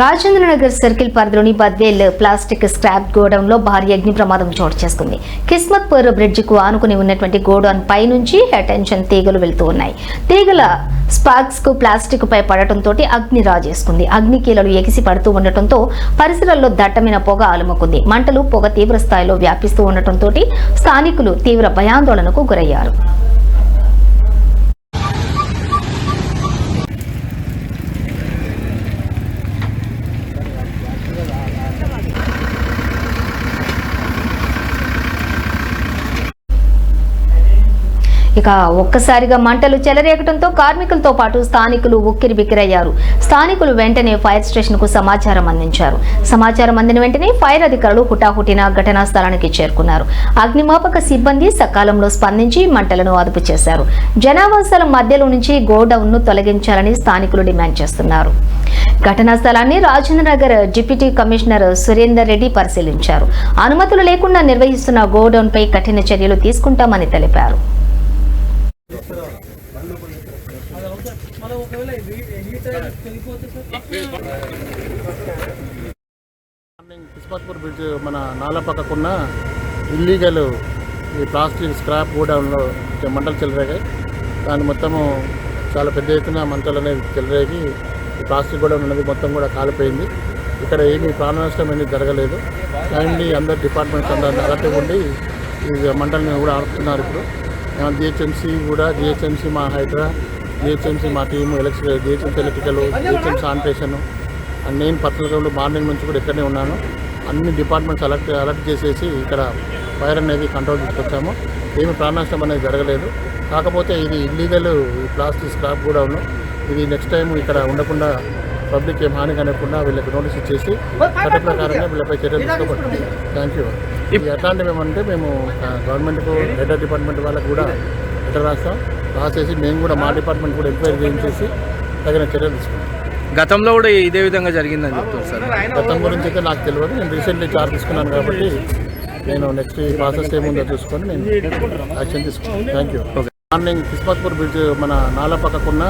Rajendranagar circle పరిధిలోని Badvel plastic scrap గోడౌన్లో భారీ అగ్ని ప్రమాదం చోటు చేసుకుంది. కిస్మత్పూర్ బ్రిడ్జ్కు ఆనుకుని ఉన్నటువంటి గోడౌన్ పై నుంచి అటెన్షన్ తీగలు వెళ్తూ ఉన్నాయి. తీగల స్పార్క్స్కు ప్లాస్టిక్ పై పడటంతో అగ్ని రాజేసుకుంది. అగ్ని కీలలు ఎగిసి పడుతూ ఉండటంతో పరిసరాల్లో దట్టమైన పొగ అలుముకుంది. మంటలు పొగ తీవ్ర స్థాయిలో వ్యాపిస్తూ ఉండటంతో స్థానికులు తీవ్ర భయాందోళనకు గురయ్యారు. ఇక ఒక్కసారిగా మంటలు చెలరేగడంతో కార్మికులతో పాటు స్థానికులు ఉక్కిరి బిక్కిరయ్యారు. స్థానికులు వెంటనే ఫైర్ స్టేషన్కు సమాచారం అందించారు. సమాచారం అందిన వెంటనే ఫైర్ అధికారులు హుటాహుటిన ఘటనా స్థలానికి చేరుకున్నారు. అగ్నిమాపక సిబ్బంది సకాలంలో స్పందించి మంటలను అదుపు చేశారు. జనావాసాల మధ్యలో నుంచి గోడౌన్ను తొలగించాలని స్థానికులు డిమాండ్ చేస్తున్నారు. ఘటనా స్థలాన్ని రాజేంద్రనగర్ డిప్యూటీ కమిషనర్ సురేందర్ రెడ్డి పరిశీలించారు. అనుమతులు లేకుండా నిర్వహిస్తున్న గోడౌన్ పై కఠిన చర్యలు తీసుకుంటామని తెలిపారు. మార్నింగ్ కిస్మత్పూర్ బ్రిడ్జ్ మన నాల పక్కకున్న ఇల్లీగల్ ఈ ప్లాస్టిక్ స్క్రాప్ గోడౌన్లో మంటలు చెలరేగాయి. దాని మొత్తము చాలా పెద్ద ఎత్తున మంటలు అనేది చెలరేగి ఈ ప్లాస్టిక్ గోడౌన్ అనేది మొత్తం కూడా కాలిపోయింది. ఇక్కడ ఏమీ ప్రాణ నష్టం అనేది జరగలేదు. కైండ్లీ అందరు డిపార్ట్మెంట్స్ అందరూ అలర్ట్ ఉండి ఈ మంటలను కూడా ఆడుతున్నారు ఇప్పుడు. జిహెచ్ఎంసీ కూడా జిహెచ్ఎంసీ మా హైడ్రా జిహెచ్ఎంసీ మా team electrical GHMC electrical GHM sanitation and నేను పర్సనల్గా మార్నింగ్ నుంచి కూడా ఇక్కడనే ఉన్నాను. అన్ని డిపార్ట్మెంట్స్ అలర్ట్ అలర్ట్ చేసేసి ఇక్కడ ఫైర్ అనేది కంట్రోల్ తీసుకొచ్చాము. ఏమి ప్రాణనష్టం అనేది జరగలేదు. కాకపోతే ఇది ఇల్లీగల్ ప్లాస్టిక్ స్క్రాప్ కూడా ఉన్నాం ఇది నెక్స్ట్ టైం ఇక్కడ ఉండకుండా పబ్లిక్ ఏం హాని కనకుండా వీళ్ళకి నోటీస్ ఇచ్చేసి చట్ట ప్రకారంగా వీళ్ళపై చర్యలు తీసుకోబడుతుంది. థ్యాంక్ యూ ఇది ఎట్లాంటివి ఏమంటే మేము గవర్నమెంట్కు హెడ్ డిపార్ట్మెంట్ వాళ్ళకు కూడా లెటర్ రాస్తాం. రాసేసి మేము కూడా మా డిపార్ట్మెంట్ కూడా ఎంక్వైరీ చేయించేసి తగిన చర్యలు తీసుకుంటాం. గతంలో కూడా ఇదే విధంగా జరిగిందని చెప్తారు సార్. గతం గురించి అయితే నాకు తెలియదు. నేను రీసెంట్లీ చార్జ్ తీసుకున్నాను కాబట్టి నేను నెక్స్ట్ ఈ ప్రాసెస్ ఏముందో చూసుకొని నేను యాక్షన్ తీసుకున్నాను thank you morning Kismatpur bridge మన నాల పక్కకున్న